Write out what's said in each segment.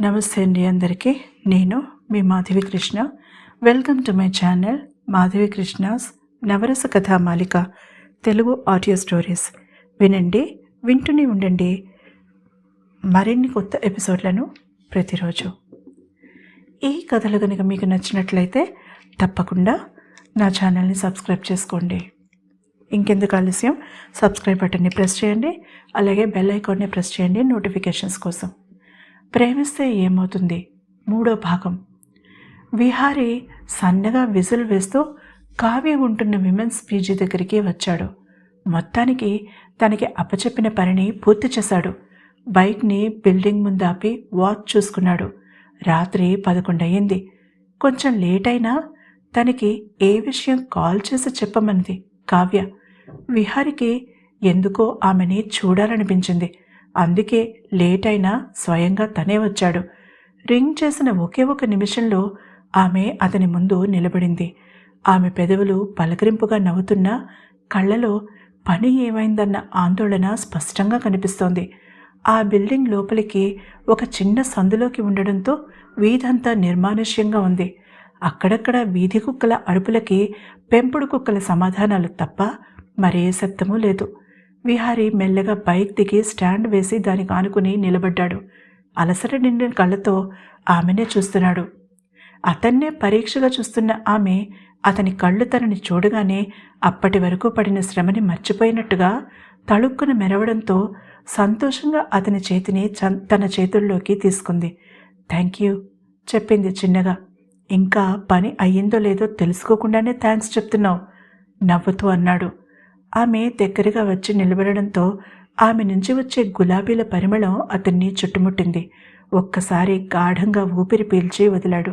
నమస్తే అండి అందరికీ. నేను మీ Madhavi Krishna. Welcome to my channel Madhavi Krishna's Navarasa Kathamalika Telugu audio stories. వినండి వింటూనే ఉండండి. మరిన్ని కొత్త ఎపిసోడ్లను ప్రతిరోజు. ఈ కథలు కనుక మీకు నచ్చినట్లయితే తప్పకుండా నా ఛానల్ని సబ్స్క్రైబ్ చేసుకోండి. ఇంకెందుకు ఆలస్యం? సబ్స్క్రైబ్ బటన్ని ప్రెస్ చేయండి. అలాగే బెల్ ఐకాన్ని ప్రెస్ చేయండి నోటిఫికేషన్స్ కోసం. ప్రేమిస్తే ఏమవుతుంది? మూడో భాగం. విహారీ సన్నగా విజిల్ వేస్తూ కావ్య ఉంటున్న విమెన్స్ పీజీ దగ్గరికి వచ్చాడు. మొత్తానికి తనకి అప్పచెప్పిన పనిని పూర్తి చేశాడు. బైక్ని బిల్డింగ్ ముందు ఆపి వాచ్ చూసుకున్నాడు. రాత్రి పదకొండయ్యింది. కొంచెం లేట్ అయినా తనకి ఏ విషయం కాల్ చేసి చెప్పమన్నది కావ్య. విహారికి ఎందుకో ఆమెని చూడాలనిపించింది. అందుకే లేట్ అయినా స్వయంగా తనే వచ్చాడు. రింగ్ చేసిన ఒకే ఒక నిమిషంలో ఆమె అతని ముందు నిలబడింది. ఆమె పెదవులు పలకరింపుగా నవ్వుతున్నా కళ్ళలో పని ఏమైందన్న ఆందోళన స్పష్టంగా కనిపిస్తోంది. ఆ బిల్డింగ్ లోపలికి ఒక చిన్న సందులోకి ఉండడంతో వీధంతా నిర్మానుష్యంగా ఉంది. అక్కడక్కడ వీధి కుక్కల అరుపులకి పెంపుడు కుక్కల సమాధానాలు తప్ప మరే శబ్దమూ లేదు. విహారీ మెల్లగా బైక్ దిగి స్టాండ్ వేసి దానికి ఆనుకుని నిలబడ్డాడు. అలసట నిండిన కళ్ళతో ఆమెనే చూస్తున్నాడు. అతన్నే పరీక్షగా చూస్తున్న ఆమె అతని కళ్ళు తనని చూడగానే అప్పటి వరకు పడిన శ్రమని మర్చిపోయినట్టుగా తళుక్కున మెరవడంతో సంతోషంగా అతని చేతిని తన చేతుల్లోకి తీసుకుంది. థ్యాంక్ యూ చెప్పింది చిన్నగా. ఇంకా పని అయ్యిందో లేదో తెలుసుకోకుండానే థ్యాంక్స్ చెప్తున్నావు నవ్వుతూ అన్నాడు. ఆమె దగ్గరగా వచ్చి నిలబడడంతో ఆమె నుంచి వచ్చే గులాబీల పరిమళం అతన్ని చుట్టుముట్టింది. ఒక్కసారి గాఢంగా ఊపిరి పీల్చి వదిలాడు.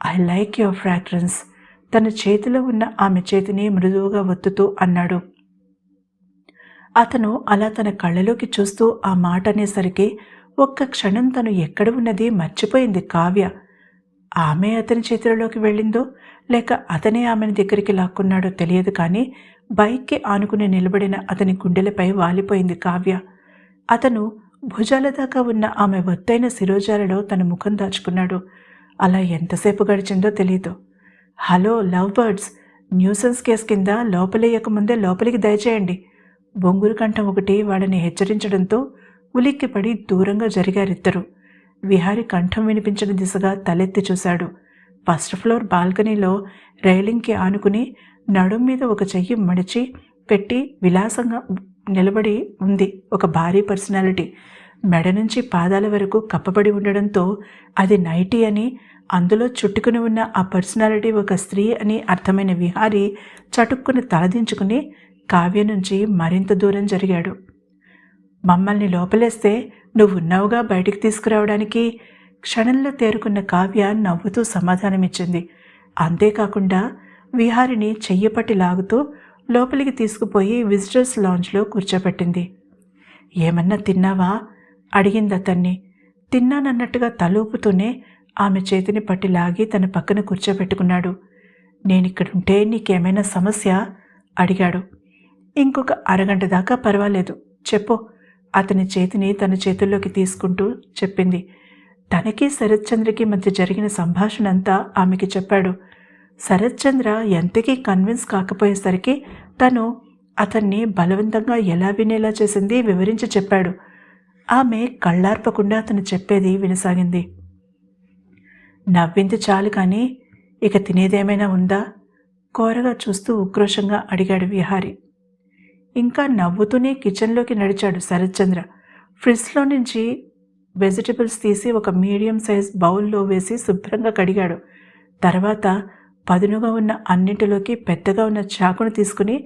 I like your fragrance. తన చేతిలో ఉన్న ఆమె చేతిని మృదువుగా ఒత్తుతూ అన్నాడు. అతను అలా తన కళ్ళలోకి చూస్తూ ఆ మాట అనేసరికి ఒక్క క్షణం తను ఎక్కడ ఉన్నది మర్చిపోయింది కావ్య. ఆమె అతని చేతులలోకి వెళ్ళిందో లేక అతనే ఆమెను దగ్గరికి లాక్కున్నాడో తెలియదు కానీ బైక్కి ఆనుకుని నిలబడిన అతని గుండెలపై వాలిపోయింది కావ్య. అతను భుజాల దాకా ఉన్న ఆమె ఒత్తైన శిరోజాలలో తన ముఖం దాచుకున్నాడు. అలా ఎంతసేపు గడిచిందో తెలియదు hello love birds! Nuisance case కింద లోపలేయకముందే లోపలికి దయచేయండి. బొంగురు కంఠం ఒకటి వాళ్ళని హెచ్చరించడంతో ఉలిక్కిపడి దూరంగా జరిగారిద్దరు విహారి కంఠం వినిపించిన దిశగా తలెత్తి చూశాడు. ఫస్ట్ ఫ్లోర్ బాల్కనీలో రైలింగ్కి ఆనుకుని నడుం మీద ఒక చెయ్యి మడిచి పెట్టి విలాసంగా నిలబడి ఉంది. ఒక భారీ పర్సనాలిటీ. మెడ నుంచి పాదాల వరకు కప్పబడి ఉండడంతో అది నైటీ అని అందులో చుట్టుకుని ఉన్న ఆ పర్సనాలిటీ ఒక స్త్రీ అని అర్థమైన విహారి చటుక్కుని తలదించుకుని కావ్య నుంచి మరింత దూరం జరిగాడు. మమ్మల్ని లోపలేస్తే నువ్వున్నావుగా బయటికి తీసుకురావడానికి క్షణంలో తేరుకున్న కావ్య నవ్వుతూ సమాధానమిచ్చింది. అంతేకాకుండా విహారిని చెయ్యపట్టి లాగుతూ లోపలికి తీసుకుపోయి విజిటర్స్ లాంజ్లో కూర్చోబెట్టింది. ఏమన్నా తిన్నావా? అడిగింది అతన్ని. తిన్నానన్నట్టుగా తలూపుతూనే ఆమె చేతిని పట్టి లాగి తన పక్కన కూర్చోబెట్టుకున్నాడు. నేనిక్కడుంటే నీకేమైనా సమస్య? అడిగాడు. ఇంకొక అరగంట దాకా పర్వాలేదు. చెప్పు. అతని చేతిని తన చేతుల్లోకి తీసుకుంటూ చెప్పింది. తనకి శరత్చంద్రకి మధ్య జరిగిన సంభాషణ అంతా ఆమెకి చెప్పాడు. శరత్చంద్ర ఎంతకీ కన్విన్స్ కాకపోయేసరికి తను అతన్ని బలవంతంగా ఎలా వినేలా చేసింది వివరించి చెప్పాడు. ఆమె కళ్ళార్పకుండా అతను చెప్పేది వినసాగింది. నవ్వింది చాలు కానీ ఇక తినేదేమైనా ఉందా? కోరగా చూస్తూ ఉక్రోషంగా అడిగాడు విహారి. ఇంకా నవ్వుతూనే కిచెన్లోకి నడిచాడు శరత్చంద్ర. ఫ్రిడ్జ్లో నుంచి వెజిటబుల్స్ తీసి ఒక మీడియం సైజ్ బౌల్లో వేసి శుభ్రంగా కడిగాడు. తర్వాత పదునుగా ఉన్న అన్నింటిలోకి పెద్దగా ఉన్న చాకును తీసుకుని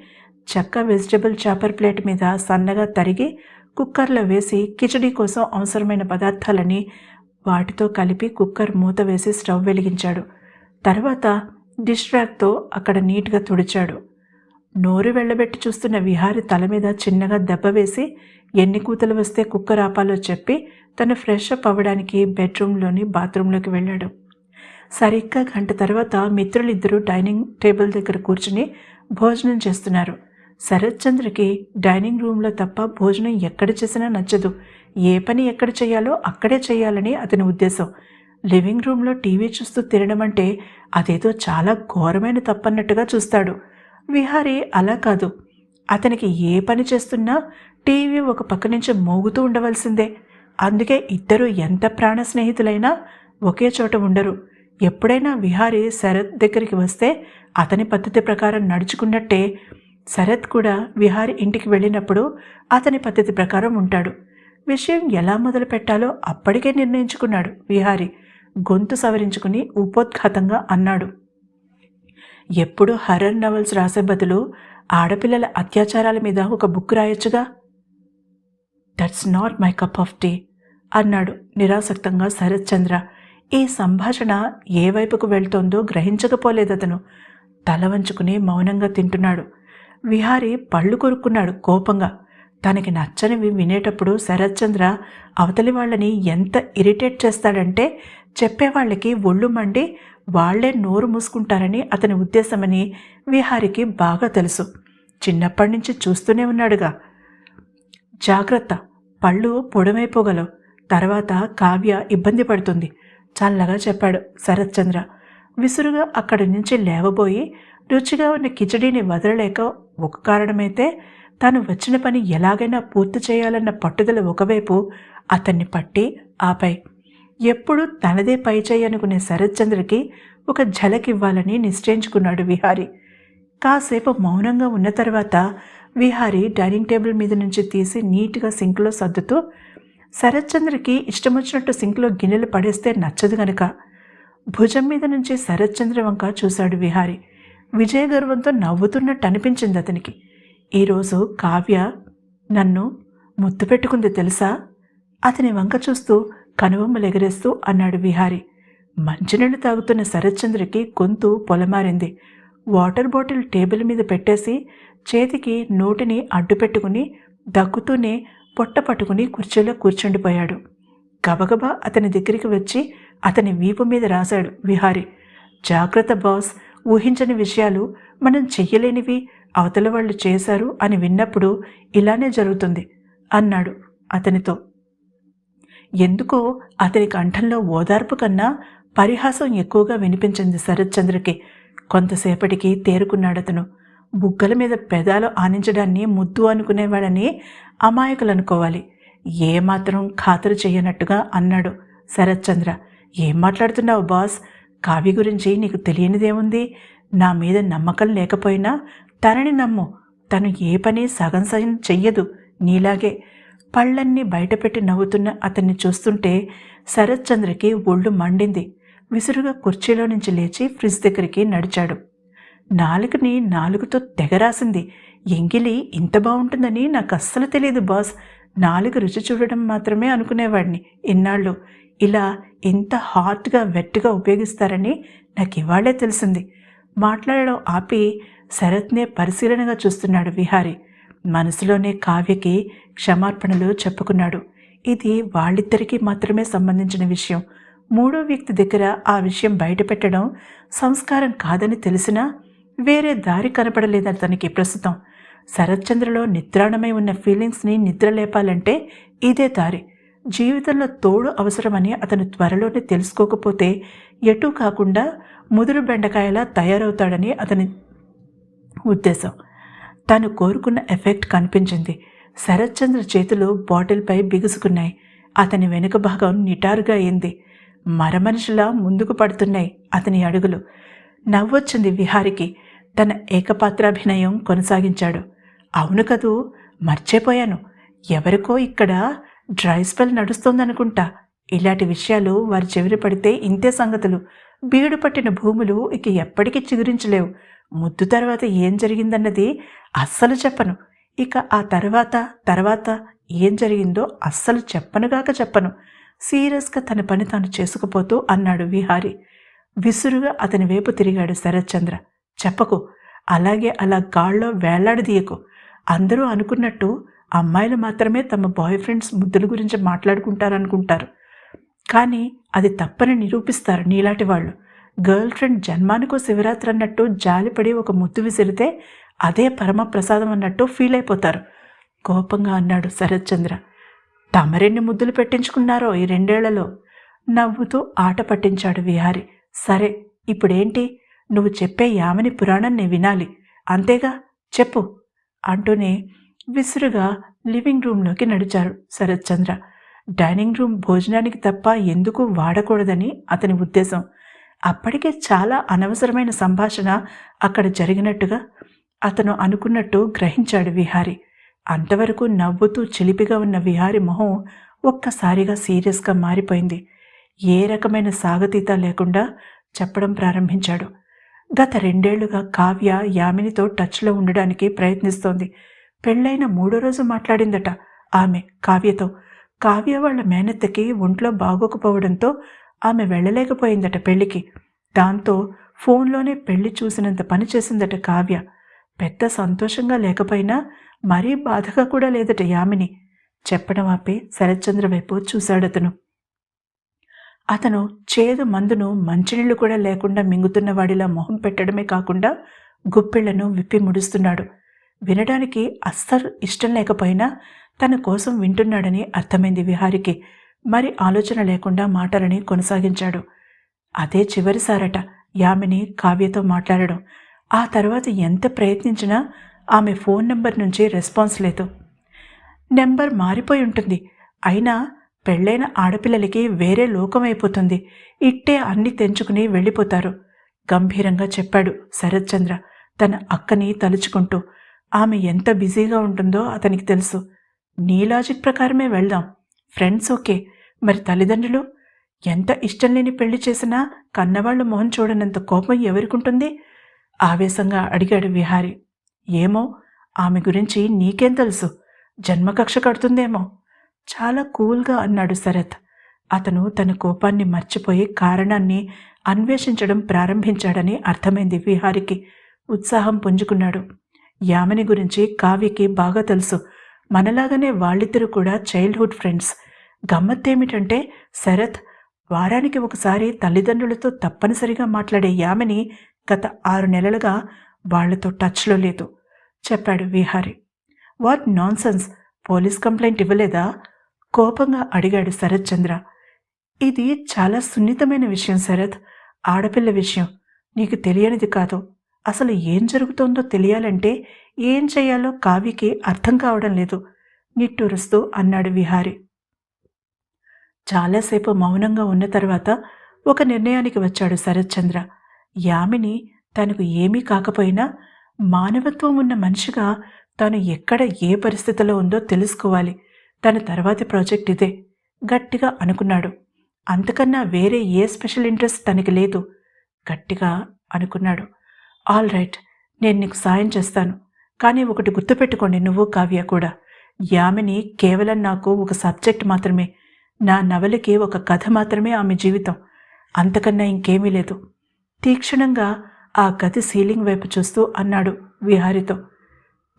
చెక్క వెజిటబుల్ చాపర్ ప్లేట్ మీద సన్నగా తరిగి కుక్కర్లో వేసి కిచడీ కోసం అవసరమైన పదార్థాలని వాటితో కలిపి కుక్కర్ మూత వేసి స్టవ్ వెలిగించాడు. తర్వాత డిష్ ర్యాక్తో అక్కడ నీట్గా తుడిచాడు. నోరు వెళ్ళబెట్టి చూస్తున్న విహారి తల మీద చిన్నగా దెబ్బ వేసి ఎన్ని కూతలు వస్తే కుక్కర్ ఆపాలో చెప్పి తను ఫ్రెష్ అప్ అవ్వడానికి బెడ్రూమ్లోని బాత్రూంలోకి వెళ్ళాడు. సరిగ్గా గంట తర్వాత మిత్రులిద్దరూ డైనింగ్ టేబుల్ దగ్గర కూర్చుని భోజనం చేస్తున్నారు. శరత్ చంద్రకి డైనింగ్ రూమ్లో తప్ప భోజనం ఎక్కడ చేసినా నచ్చదు. ఏ పని ఎక్కడ చేయాలో అక్కడే చేయాలని అతని ఉద్దేశం. లివింగ్ రూమ్లో టీవీ చూస్తూ తినడం అంటే అదేదో చాలా ఘోరమైన తప్పన్నట్టుగా చూస్తాడు. విహారీ అలా కాదు. అతనికి ఏ పని చేస్తున్నా టీవీ ఒక పక్క నుంచి మోగుతూ ఉండవలసిందే. అందుకే ఇద్దరు ఎంత ప్రాణ స్నేహితులైనా ఒకే చోట ఉండరు. ఎప్పుడైనా విహారీ శరత్ దగ్గరికి వస్తే అతని పద్ధతి ప్రకారం నడుచుకున్నట్టే శరత్ కూడా విహారీ ఇంటికి వెళ్ళినప్పుడు అతని పద్ధతి ప్రకారం ఉంటాడు. విషయం ఎలా మొదలు పెట్టాలో అప్పటికే నిర్ణయించుకున్నాడు విహారి. గొంతు సవరించుకుని ఉపోద్ఘాతంగా అన్నాడు. ఎప్పుడు హర్రర్ నవల్స్ రాసే బదులు ఆడపిల్లల అత్యాచారాల మీద ఒక book రాయొచ్చుగా? That's not my cup of tea అన్నాడు నిరాసక్తంగా శరత్ చంద్ర ఈ సంభాషణ ఏ వైపుకు వెళ్తోందో అతను. తల వంచుకుని మౌనంగా తింటున్నాడు. విహారీ పళ్ళు కొరుక్కున్నాడు కోపంగా. తనకి నచ్చనివి వినేటప్పుడు శరత్చంద్ర అవతలి వాళ్ళని ఎంత ఇరిటేట్ చేస్తాడంటే చెప్పేవాళ్ళకి ఒళ్ళు మండి వాళ్ళే నోరు మూసుకుంటారని అతని ఉద్దేశమని విహారికి బాగా తెలుసు. చిన్నప్పటి నుంచి చూస్తూనే ఉన్నాడుగా. జాగ్రత్త పళ్ళు పొడమైపోగలవు తర్వాత కావ్య ఇబ్బంది పడుతుంది. చల్లగా చెప్పాడు శరత్చంద్ర విసురుగా అక్కడి నుంచి లేవబోయి రుచిగా ఉన్న కిచడీని వదలలేక ఒక కారణమైతే తాను వచ్చిన పని ఎలాగైనా పూర్తి చేయాలన్న పట్టుదల ఒకవైపు అతన్ని పట్టి ఆపై ఎప్పుడు తనదే పై అనుకునే శరత్చంద్రకి ఒక ఝలకివ్వాలని నిశ్చయించుకున్నాడు విహారి. కాసేపు మౌనంగా ఉన్న తర్వాత విహారి డైనింగ్ టేబుల్ మీద నుంచి తీసి నీట్గా సింక్లో సర్దుతూ శరత్చంద్రకి ఇష్టమొచ్చినట్టు సింక్లో గిన్నెలు పడేస్తే నచ్చదు గనక. భుజం మీద నుంచి శరత్చంద్ర వంక చూశాడు విహారి. విజయ గర్వంతో నవ్వుతున్నట్టు అనిపించింది అతనికి. ఈరోజు కావ్య నన్ను ముద్దు పెట్టుకుంది తెలుసా? అతని వంక చూస్తూ కనుబొమ్మలు ఎగరేస్తూ అన్నాడు విహారి. మంచినీళ్ళు తాగుతున్న శరత్చంద్రకి గొంతు పొలమారింది. వాటర్ బాటిల్ టేబుల్ మీద పెట్టేసి చేతికి నోటిని అడ్డు పెట్టుకుని దగ్గుతూనే పొట్ట పట్టుకుని కుర్చీలో కూర్చుండిపోయాడు. గబగబా అతని దగ్గరికి వచ్చి అతని వీపు మీద రాశాడు విహారి. జాగ్రత్త బాస్ ఊహించని విషయాలు మనం చెయ్యలేనివి అవతల వాళ్ళు చేశారు అని విన్నప్పుడు ఇలానే జరుగుతుంది అన్నాడు అతనితో. ఎందుకో అతని కంఠంలో ఓదార్పు కన్నా పరిహాసం ఎక్కువగా వినిపించింది శరత్చంద్రకి. కొంతసేపటికి తేరుకున్నాడతను. బుగ్గల మీద పెదాలు ఆనించడాన్ని ముద్దు అనుకునేవాడని అమాయకులు అనుకోవాలి ఏమాత్రం ఖాతరు చేయనట్టుగా అన్నాడు శరత్చంద్ర. ఏం మాట్లాడుతున్నావు బాస్? కావ్య గురించి నీకు తెలియనిదేముంది? నా మీద నమ్మకం లేకపోయినా తనని నమ్ము. తను ఏ పని సగం సగం చెయ్యదు నీలాగే. పళ్ళన్నీ బయటపెట్టి నవ్వుతున్న అతన్ని చూస్తుంటే శరత్చంద్రకి ఒళ్ళు మండింది. విసురుగా కుర్చీలో నుంచి లేచి ఫ్రిడ్జ్ దగ్గరికి నడిచాడు. నాలుగుని నాలుగుతో తెగరాసింది ఎంగిలి ఇంత బాగుంటుందని నాకు అస్సలు తెలియదు బాస్. నాలుగు రుచి చూడడం మాత్రమే అనుకునేవాడిని ఇన్నాళ్ళు. ఇలా ఇంత హాట్గా వెట్గా ఉపయోగిస్తారని నాకు ఇవాళే తెలిసింది. మాట్లాడడం ఆపి శరత్నే పరిశీలనగా చూస్తున్నాడు విహారి. మనసులోనే కావ్యకి క్షమార్పణలు చెప్పుకున్నాడు. ఇది వాళ్ళిద్దరికీ మాత్రమే సంబంధించిన విషయం. మూడో వ్యక్తి దగ్గర ఆ విషయం బయటపెట్టడం సంస్కారం కాదని తెలిసినా వేరే దారి కనపడలేదు అతనికి ప్రస్తుతం శరత్చంద్రలో నిద్రాణమై ఉన్న ఫీలింగ్స్ని నిద్రలేపాలంటే ఇదే దారి. జీవితంలో తోడు అవసరమని అతను త్వరలోనే తెలుసుకోకపోతే ఎటూ కాకుండా ముదురు బెండకాయలా తయారవుతాడని అతని ఉద్దేశం. తాను కోరుకున్న ఎఫెక్ట్ కనిపించింది. శరత్చంద్ర చేతులు బాటిల్పై బిగుసుకున్నాయి. అతని వెనుక భాగం నిటారుగా అయింది. మరమనిషిలా ముందుకు పడుతున్నాయి అతని అడుగులు. నవ్వొచ్చింది విహారికి. తన ఏకపాత్రాభినయం కొనసాగించాడు. అవును కదూ మర్చిపోయాను. ఎవరికో ఇక్కడ డ్రై స్పెల్ నడుస్తోందనుకుంటా. ఇలాంటి విషయాలు వారి చెవిరి పడితే ఇంతే సంగతులు. బీడు పట్టిన భూములు ఇక ఎప్పటికీ చిగురించలేవు. ముద్దు తర్వాత ఏం జరిగిందన్నది అస్సలు చెప్పను. ఇక ఆ తర్వాత తర్వాత ఏం జరిగిందో అస్సలు చెప్పనుగాక చెప్పను. సీరియస్గా తన పని తాను చేసుకుపోతూ అన్నాడు విహారి. విసురుగా అతని వైపు తిరిగాడు శరత్చంద్ర. చెప్పకు అలాగే అలా గాల్లో వేలాడదీయకు. అందరూ అనుకున్నట్టు అమ్మాయిలు మాత్రమే తమ బాయ్ ఫ్రెండ్స్ ముద్దుల గురించి మాట్లాడుకుంటారనుకుంటారు. కానీ అది తప్పని నిరూపిస్తారు నీలాంటి వాళ్ళు. గర్ల్ ఫ్రెండ్ జన్మానికో శివరాత్రి అన్నట్టు జాలిపడి ఒక ముద్దు విసిరితే అదే పరమ ప్రసాదం అన్నట్టు ఫీల్ అయిపోతారు. కోపంగా అన్నాడు శరత్చంద్ర తమరెన్ని ముద్దులు పెట్టించుకున్నారో ఈ రెండేళ్ళలో? నవ్వుతూ ఆట పట్టించాడు విహారి. సరే ఇప్పుడేంటి? నువ్వు చెప్పే యామని పురాణం నే వినాలి. అంతేగా? చెప్పు. అంటూనే విసురుగా లివింగ్ రూంలోకి నడిచారు శరత్చంద్ర డైనింగ్ రూమ్ భోజనానికి తప్ప ఎందుకు వాడకూడదని అతని ఉద్దేశం. అప్పటికే చాలా అనవసరమైన సంభాషణ అక్కడ జరిగినట్టుగా అతను అనుకున్నట్టు గ్రహించాడు విహారి. అంతవరకు నవ్వుతూ చిలిపిగా ఉన్న విహారి మొహం ఒక్కసారిగా సీరియస్గా మారిపోయింది. ఏ రకమైన సాగతీత లేకుండా చెప్పడం ప్రారంభించాడు. గత రెండేళ్ళుగా కావ్య యామినితో టచ్లో ఉండడానికి ప్రయత్నిస్తోంది. పెళ్ళైన మూడో రోజు మాట్లాడిందట ఆమె కావ్యతో. కావ్య వాళ్ళ మేనత్తకి ఒంట్లో బాగోకపోవడంతో ఆమె వెళ్ళలేకపోయిందట పెళ్ళికి దాంతో ఫోన్లోనే పెళ్ళి చూసినంత పని చేసిందట కావ్య. పెద్ద సంతోషంగా లేకపోయినా మరీ బాధగా కూడా లేదట యామిని. చెప్పడం ఆపే శరత్చంద్ర వైపు చూశాడతను. అతను చేదు మందును మంచినీళ్ళు కూడా లేకుండా మింగుతున్న వాడిలా మొహం పెట్టడమే కాకుండా గుప్పిళ్ళను విప్పి ముడుస్తున్నాడు. వినడానికి అస్సలు ఇష్టం లేకపోయినా తన కోసం వింటున్నాడని అర్థమైంది విహారికి. మరి ఆలోచన లేకుండా మాటలని కొనసాగించాడు. అదే చివరిసారట యామిని కావ్యతో మాట్లాడడం. ఆ తర్వాత ఎంత ప్రయత్నించినా ఆమె ఫోన్ నెంబర్ నుంచి రెస్పాన్స్ లేదు. నెంబర్ మారిపోయి ఉంటుంది. అయినా పెళ్ళైన ఆడపిల్లలకి వేరే లోకమైపోతుంది. ఇట్టే అన్ని తెంచుకుని వెళ్ళిపోతారు. గంభీరంగా చెప్పాడు శరత్చంద్ర తన అక్కని తలుచుకుంటూ. ఆమె ఎంత బిజీగా ఉంటుందో అతనికి తెలుసు. నీ లాజిక్ ప్రకారమే వెళ్దాం. Friends okay. మరి తల్లిదండ్రులు? ఎంత ఇష్టం లేని పెళ్ళి చేసినా కన్నవాళ్ళ మొహం చూడనంత కోపం ఎవరికుంటుంది? ఆవేశంగా అడిగాడు విహారి. ఏమో ఆమె గురించి నీకేం తెలుసు? జన్మకక్ష కడుతుందేమో. చాలా కూల్గా అన్నాడు శరత్. అతను తన కోపాన్ని మర్చిపోయి కారణాన్ని అన్వేషించడం ప్రారంభించాడని అర్థమైంది విహారికి. ఉత్సాహం పుంజుకున్నాడు. యామిని గురించి కావ్యకి బాగా తెలుసు. మనలాగానే వాళ్ళిద్దరూ కూడా చైల్డ్హుడ్ ఫ్రెండ్స్. గమ్మత్తేమిటంటే శరత్ వారానికి ఒకసారి తల్లిదండ్రులతో తప్పనిసరిగా మాట్లాడే యామిని గత ఆరు నెలలుగా వాళ్ళతో టచ్లో లేదు. చెప్పాడు Vihari. What nonsense! Police complaint ఇవ్వలేదా? కోపంగా అడిగాడు శరత్ చంద్ర. ఇది చాలా సున్నితమైన విషయం శరత్. ఆడపిల్ల విషయం. నీకు తెలియనిది కాదు. అసలు ఏం జరుగుతోందో తెలియాలంటే ఏం చేయాలో కావికి అర్థం కావడం లేదు. నిట్టూరుస్తూ అన్నాడు విహారి. చాలాసేపు మౌనంగా ఉన్న తర్వాత ఒక నిర్ణయానికి వచ్చాడు శరత్చంద్ర యామిని తనకు ఏమీ కాకపోయినా మానవత్వం ఉన్న మనిషిగా తాను ఎక్కడ ఏ పరిస్థితిలో ఉందో తెలుసుకోవాలి. తన తర్వాతి ప్రాజెక్ట్ ఇదే గట్టిగా అనుకున్నాడు. అంతకన్నా వేరే ఏ స్పెషల్ ఇంట్రెస్ట్ తనకి లేదు గట్టిగా అనుకున్నాడు. ఆల్ రైట్ నేను నీకు సాయం చేస్తాను. కానీ ఒకటి గుర్తుపెట్టుకోండి నువ్వు కావ్య కూడా. యామిని కేవలం నాకు ఒక సబ్జెక్ట్ మాత్రమే నా నవలకి ఒక కథ మాత్రమే ఆమె జీవితం. అంతకన్నా ఇంకేమీ లేదు. తీక్షణంగా ఆ గది సీలింగ్ వైపు చూస్తూ అన్నాడు విహారితో.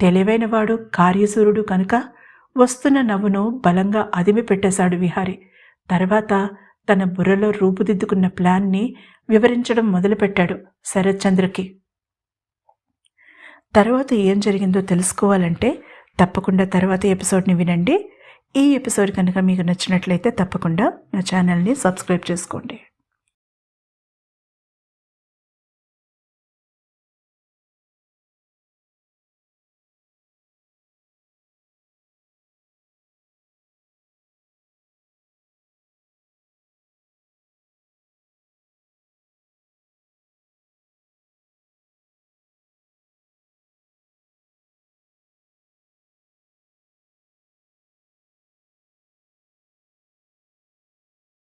తెలివైనవాడు కార్యసూరుడు కనుక వస్తున్న నవ్వును బలంగా అదిమి పెట్టేశాడు విహారి. తర్వాత తన బుర్రలో రూపుదిద్దుకున్న ప్లాన్ని వివరించడం మొదలుపెట్టాడు శరత్చంద్రకి. తర్వాత ఏం జరిగిందో తెలుసుకోవాలంటే తప్పకుండా తర్వాత ఎపిసోడ్ని వినండి. ఈ ఎపిసోడ్ కనుక మీకు నచ్చినట్లయితే తప్పకుండా నా ఛానల్ని సబ్స్క్రైబ్ చేసుకోండి.